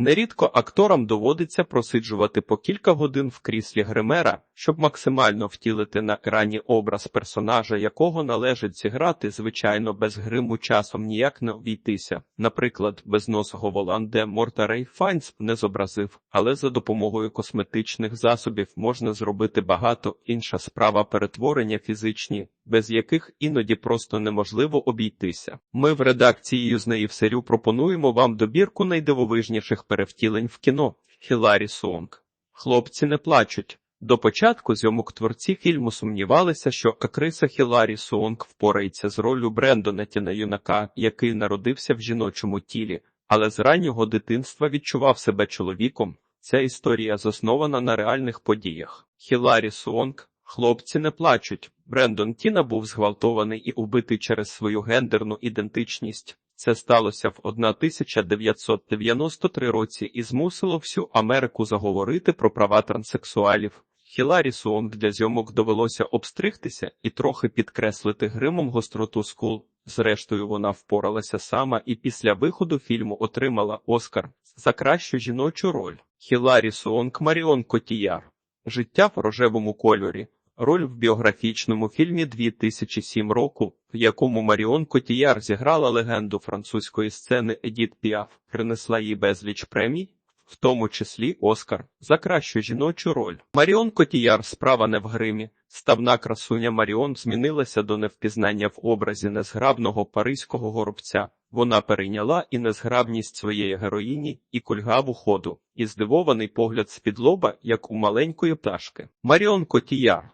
Нерідко акторам доводиться просиджувати по кілька годин в кріслі гримера, щоб максимально втілити на екрані образ персонажа, якого належить зіграти, звичайно, без гриму часом ніяк не обійтися. Наприклад, безносого Воланде Морта Рейфайнс не зобразив, але за допомогою косметичних засобів можна зробити багато інша справа перетворення фізичні, без яких іноді просто неможливо обійтися. Ми в редакції Юзнеї серію пропонуємо вам добірку найдивовижніших перевтілень в кіно Хіларі Сонг. Хлопці не плачуть. До початку зйомок творці фільму сумнівалися, що актриса Хіларі Сонг впорається з роллю Брендона Тіна юнака, який народився в жіночому тілі, але з раннього дитинства відчував себе чоловіком. Ця історія заснована на реальних подіях. Хіларі Сонг Хлопці не плачуть. Брендон Тіна був зґвалтований і убитий через свою гендерну ідентичність. Це сталося в 1993 році і змусило всю Америку заговорити про права транссексуалів. Хіларі Суонг для зйомок довелося обстригтися і трохи підкреслити гримом гостроту скул. Зрештою, вона впоралася сама і після виходу фільму отримала Оскар за кращу жіночу роль. Хіларі Суонг Маріон Котіяр. Життя в рожевому кольорі. Роль в біографічному фільмі 2007 року, в якому Маріон Котіяр зіграла легенду французької сцени Едіт Піаф, принесла їй безліч премій, в тому числі Оскар, за кращу жіночу роль. Маріон Котіяр справа не в гримі. Ставна красуня Маріон змінилася до невпізнання в образі незграбного паризького горобця. Вона перейняла і незграбність своєї героїні, і кульгаву ходу, і здивований погляд з-під лоба, як у маленької пташки. Маріон Котіяр.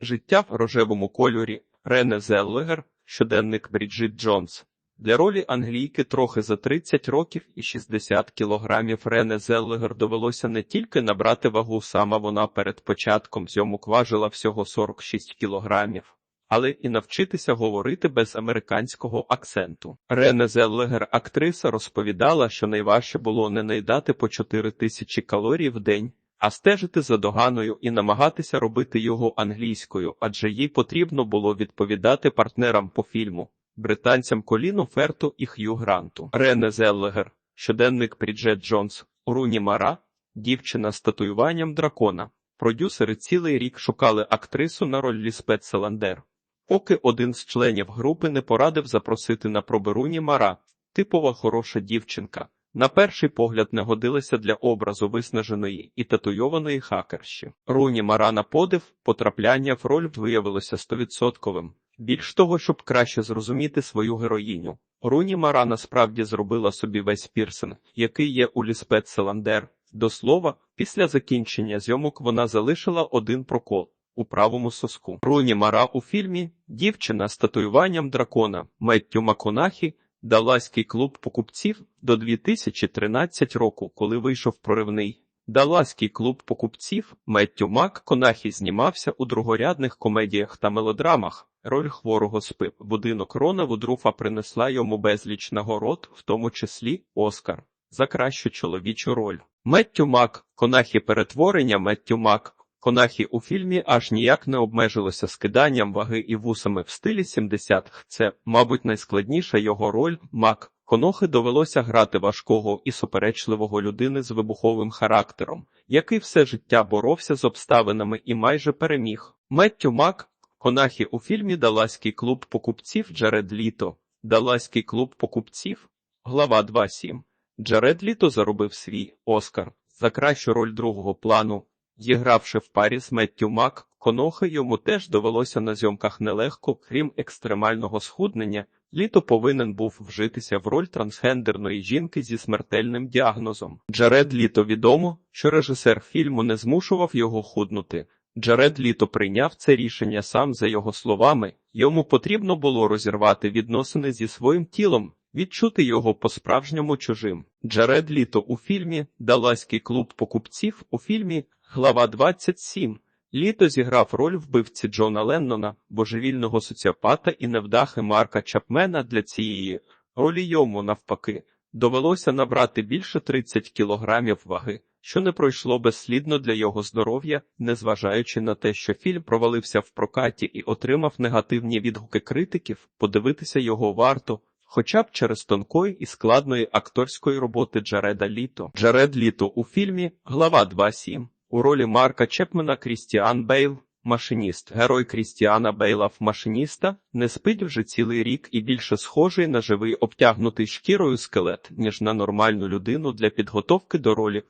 Життя в рожевому кольорі Рене Зеллегер, щоденник Бріджит Джонс. Для ролі англійки трохи за 30 років і 60 кілограмів Рене Зеллегер довелося не тільки набрати вагу, сама вона перед початком зйомок важила всього 46 кілограмів, але і навчитися говорити без американського акценту. Рене Зеллегер, актриса, розповідала, що найважче було не наїдати по 4 тисячі калорій в день а стежити за доганою і намагатися робити його англійською, адже їй потрібно було відповідати партнерам по фільму, британцям Коліну Ферту і Х'ю Гранту. Рене Зеллегер, щоденник Пріджет Джонс, Руні Мара, дівчина з татуюванням дракона. Продюсери цілий рік шукали актрису на роль Ліспет Селандер. Поки один з членів групи не порадив запросити на проби Руні Мара, типова хороша дівчинка. На перший погляд не годилася для образу виснаженої і татуйованої хакерші. Руні Марана подив, потрапляння в роль виявилося стовідсотковим. Більш того, щоб краще зрозуміти свою героїню. Руні Мара насправді зробила собі весь пірсинг, який є у Ліспет Селандер. До слова, після закінчення зйомок вона залишила один прокол у правому соску. Руні Мара у фільмі Дівчина з татуюванням дракона Меттю Маконахі Даласький клуб покупців до 2013 року, коли вийшов проривний. Даласький клуб покупців Меттю Мак Конахі знімався у другорядних комедіях та мелодрамах. Роль хворого спив. Будинок Рона Вудруфа принесла йому безліч нагород, в тому числі Оскар, за кращу чоловічу роль. Меттю Мак Конахі перетворення Меттю Мак Конахі у фільмі аж ніяк не обмежилося скиданням ваги і вусами в стилі 70-х. Це, мабуть, найскладніша його роль Мак. Конохи довелося грати важкого і суперечливого людини з вибуховим характером, який все життя боровся з обставинами і майже переміг. Меттю Мак Конахі у фільмі Даласький клуб покупців Джаред Літо. Даласький клуб покупців. Глава 2.7. Джаред Літо заробив свій Оскар за кращу роль другого плану. Зігравши в парі з Меттю Мак, Конохи йому теж довелося на зйомках нелегко, крім екстремального схуднення, літо повинен був вжитися в роль трансгендерної жінки зі смертельним діагнозом. Джаред Літо відомо, що режисер фільму не змушував його худнути. Джаред Літо прийняв це рішення сам за його словами, йому потрібно було розірвати відносини зі своїм тілом, відчути його по-справжньому чужим. Джаред Літо у фільмі Даласький клуб покупців у фільмі Глава 27. Літо зіграв роль вбивці Джона Леннона, божевільного соціопата і невдахи Марка Чапмена для цієї ролі йому, навпаки, довелося набрати більше 30 кілограмів ваги, що не пройшло безслідно для його здоров'я, незважаючи на те, що фільм провалився в прокаті і отримав негативні відгуки критиків, подивитися його варто. хоча б через тонкої і складної акторської роботи Джареда Літо. Джаред Літо у фільмі Глава 2.7 у ролі Марка Чепмена Крістіан Бейл. Машиніст, герой Крістіана Бейла машиніста, не спить вже цілий рік і більше схожий на живий обтягнутий шкірою скелет, ніж на нормальну людину для підготовки до ролі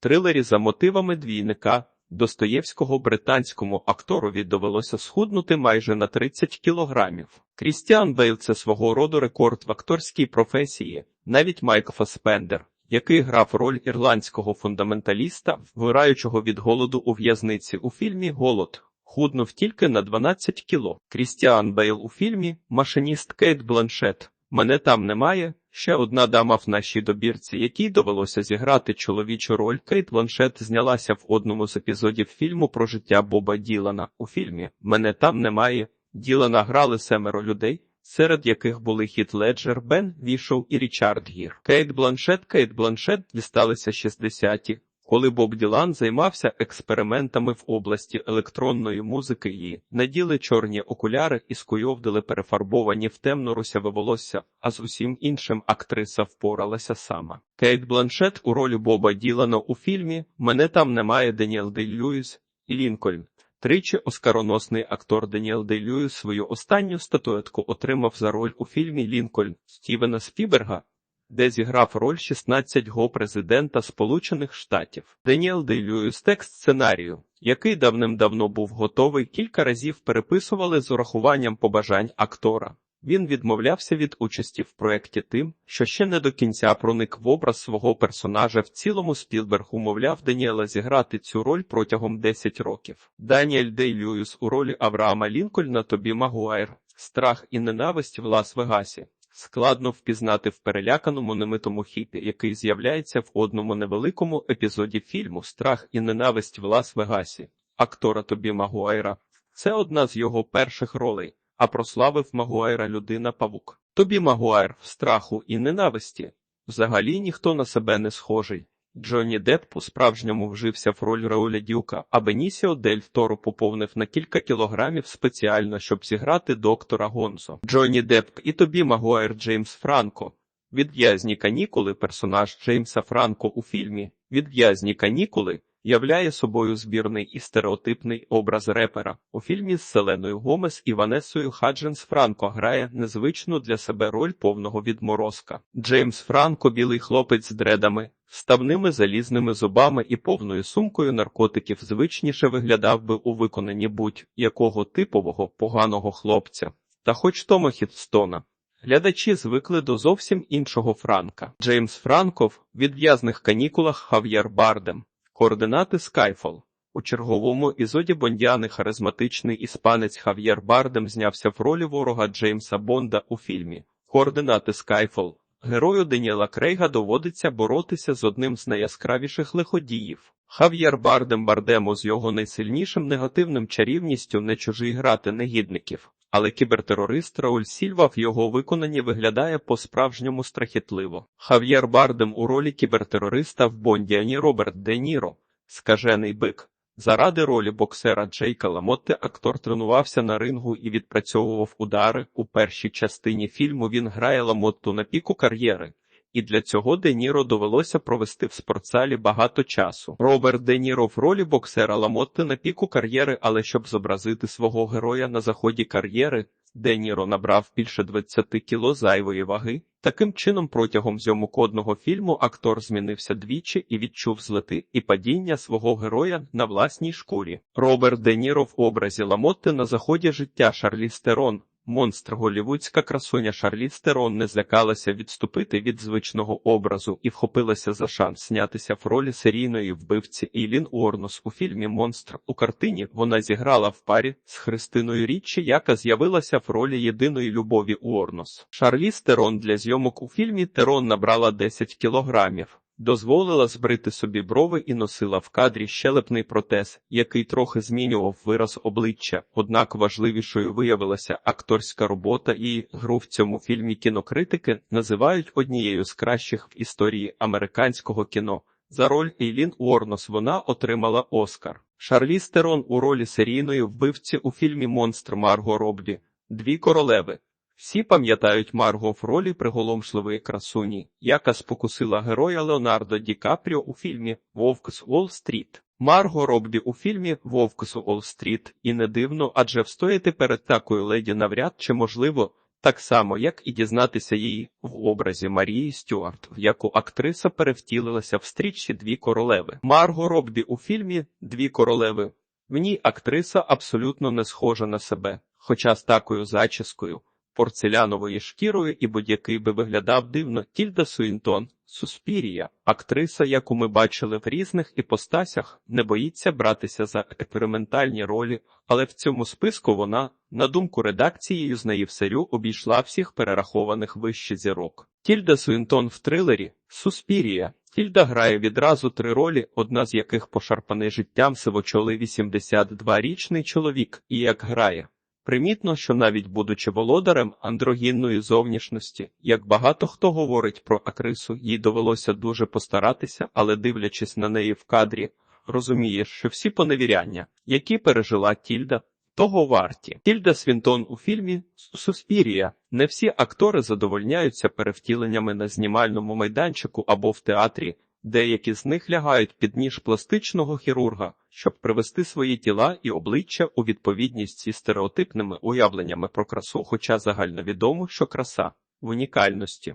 трилері за мотивами двійника Достоєвського британському акторові довелося схуднути майже на 30 кілограмів. Крістіан Бейл це свого роду рекорд в акторській професії, навіть Майк Фаспендер, який грав роль ірландського фундаменталіста, вмираючого від голоду у в'язниці у фільмі Голод. Худнув тільки на 12 кіло. Крістіан Бейл у фільмі Машиніст Кейт Бланшет. Мене там немає. Ще одна дама в нашій добірці, якій довелося зіграти чоловічу роль. Кейт Бланшет знялася в одному з епізодів фільму про життя Боба Ділана. У фільмі Мене там немає. Ділана грали семеро людей, серед яких були Хіт Леджер, Бен Вішоу і Річард Гір. Кейт Бланшет, Кейт Бланшет дісталися 60-ті, коли Боб Ділан займався експериментами в області електронної музики її наділи чорні окуляри і скуйовдили перефарбовані в темно русяве волосся, а з усім іншим актриса впоралася сама. Кейт Бланшет у ролі Боба Ділана у фільмі Мене там немає Деніел Дей Льюіс і Лінкольн. Тричі оскароносний актор Деніел Делюю свою останню статуетку отримав за роль у фільмі Лінкольн Стівена Спіберга де зіграв роль 16-го президента Сполучених Штатів. Деніел Делюю Льюіс текст сценарію, який давним-давно був готовий, кілька разів переписували з урахуванням побажань актора. Він відмовлявся від участі в проєкті тим, що ще не до кінця проник в образ свого персонажа. В цілому Спілберг умовляв Даніела зіграти цю роль протягом 10 років. Даніель Дей Льюіс у ролі Авраама Лінкольна Тобі Магуайр, страх і ненависть в Лас-Вегасі. Складно впізнати в переляканому немитому хіпі, який з'являється в одному невеликому епізоді фільму Страх і ненависть в Лас-Вегасі, актора Тобі Магуайра. Це одна з його перших ролей, а прославив Магуайра людина павук. Тобі Магуайр в страху і ненависті. Взагалі ніхто на себе не схожий. Джонні Депп по-справжньому вжився в роль Рауля Дюка, а Бенісіо Дель Торо поповнив на кілька кілограмів спеціально, щоб зіграти доктора Гонзо. Джонні Депп і тобі Магуайр Джеймс Франко. Відв'язні канікули персонаж Джеймса Франко у фільмі Відв'язні канікули являє собою збірний і стереотипний образ репера. У фільмі з Селеною Гомес і Ванесою Хадженс Франко грає незвичну для себе роль повного відморозка. Джеймс Франко білий хлопець з дредами, ставними залізними зубами і повною сумкою наркотиків звичніше виглядав би у виконанні будь-якого типового поганого хлопця. Та хоч Тома Хідстона. Глядачі звикли до зовсім іншого Франка. Джеймс Франков від в'язних канікулах Хав'єр Бардем. Координати Skyfall. У черговому ізоді Бондіани харизматичний іспанець Хав'єр Бардем знявся в ролі ворога Джеймса Бонда у фільмі. Координати Skyfall. Герою Деніела Крейга доводиться боротися з одним з найяскравіших лиходіїв. Хав'єр Бардем Бардему з його найсильнішим негативним чарівністю не чужий грати негідників, але кібертерорист Рауль Сільва в його виконанні виглядає по-справжньому страхітливо. Хав'єр Бардем у ролі кібертерориста в Бондіані Роберт Де Ніро, скажений бик. Заради ролі боксера Джейка Ламотте актор тренувався на рингу і відпрацьовував удари. У першій частині фільму він грає Ламотту на піку кар'єри, і для цього Де Ніро довелося провести в спортзалі багато часу. Роберт Де Ніро в ролі боксера Ламотте на піку кар'єри, але щоб зобразити свого героя на заході кар'єри, Де Ніро набрав більше 20 кіло зайвої ваги. Таким чином, протягом зйомок одного фільму актор змінився двічі і відчув злети і падіння свого героя на власній шкурі. Роберт Де Ніро в образі Ламотти на заході життя Шарлі Стерон. Монстр голівудська красуня Шарлі Стерон не злякалася відступити від звичного образу і вхопилася за шанс знятися в ролі серійної вбивці Ілін Уорнос у фільмі Монстр. У картині вона зіграла в парі з Христиною Річчі, яка з'явилася в ролі єдиної любові Уорнос. Шарлі Стерон для зйомок у фільмі Терон набрала 10 кілограмів. Дозволила збрити собі брови і носила в кадрі щелепний протез, який трохи змінював вираз обличчя. Однак важливішою виявилася акторська робота і гру в цьому фільмі кінокритики називають однією з кращих в історії американського кіно. За роль Ейлін Уорнос вона отримала Оскар. Шарлі Стерон у ролі серійної вбивці у фільмі Монстр Марго Роббі. Дві королеви. Всі пам'ятають Марго в ролі приголомшливої красуні, яка спокусила героя Леонардо Ді Капріо у фільмі Вовк з Уолл-стріт. Марго Роббі у фільмі Вовк з Уолл-стріт. І не дивно, адже встояти перед такою леді навряд чи можливо, так само, як і дізнатися її в образі Марії Стюарт, в яку актриса перевтілилася в стрічці Дві королеви. Марго Роббі у фільмі Дві королеви. В ній актриса абсолютно не схожа на себе, хоча з такою зачіскою, порцеляновою шкірою і будь-який би виглядав дивно Тільда Суінтон, Суспірія, актриса, яку ми бачили в різних іпостасях, не боїться братися за експериментальні ролі, але в цьому списку вона, на думку редакції, з неї серю обійшла всіх перерахованих вище зірок. Тільда Суінтон в трилері Суспірія. Тільда грає відразу три ролі, одна з яких пошарпаний життям сивочолий 82-річний чоловік, і як грає. Примітно, що навіть будучи володарем андрогінної зовнішності, як багато хто говорить про акрису, їй довелося дуже постаратися, але дивлячись на неї в кадрі, розумієш, що всі поневіряння, які пережила Тільда, того варті. Тільда Свінтон у фільмі Суспірія. Не всі актори задовольняються перевтіленнями на знімальному майданчику або в театрі. Деякі з них лягають під ніж пластичного хірурга, щоб привести свої тіла і обличчя у відповідність зі стереотипними уявленнями про красу, хоча загальновідомо, що краса в унікальності.